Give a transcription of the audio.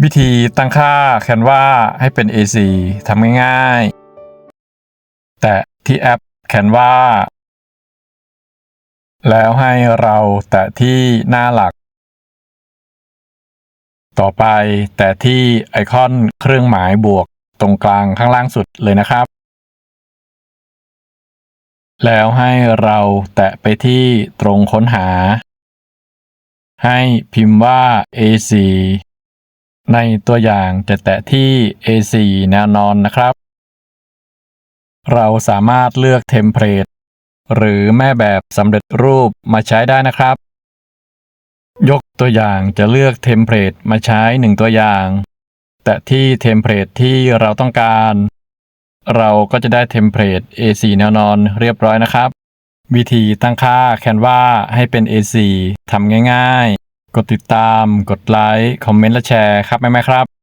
วิธีตั้งค่า Canva ให้เป็น A4 ทำง่ายๆ แตะที่แอป Canva แล้วให้เราแตะที่หน้าหลัก ต่อไปแตะที่ไอคอนเครื่องหมายบวกตรงกลางข้างล่างสุดเลยนะครับ แล้วให้เราแตะไปที่ตรงค้นหา ให้พิมพ์ว่า A4 ในตัวอย่างจะแตะที่ A4 แนวนอนนะครับ เราสามารถเลือกเทมเพลตหรือแม่แบบสำเร็จรูปมาใช้ได้นะครับ ยกตัวอย่างจะเลือกเทมเพลตมาใช้หนึ่งตัวอย่าง แต่ที่เทมเพลตที่เราต้องการ เราก็จะได้เทมเพลต A4 แนวนอนเรียบร้อยนะครับ วิธีตั้งค่า Canva ให้เป็น A4 ทำง่าย ๆ กดติดตาม กดไลค์ คอมเมนต์และแชร์ครับแม่ๆครับ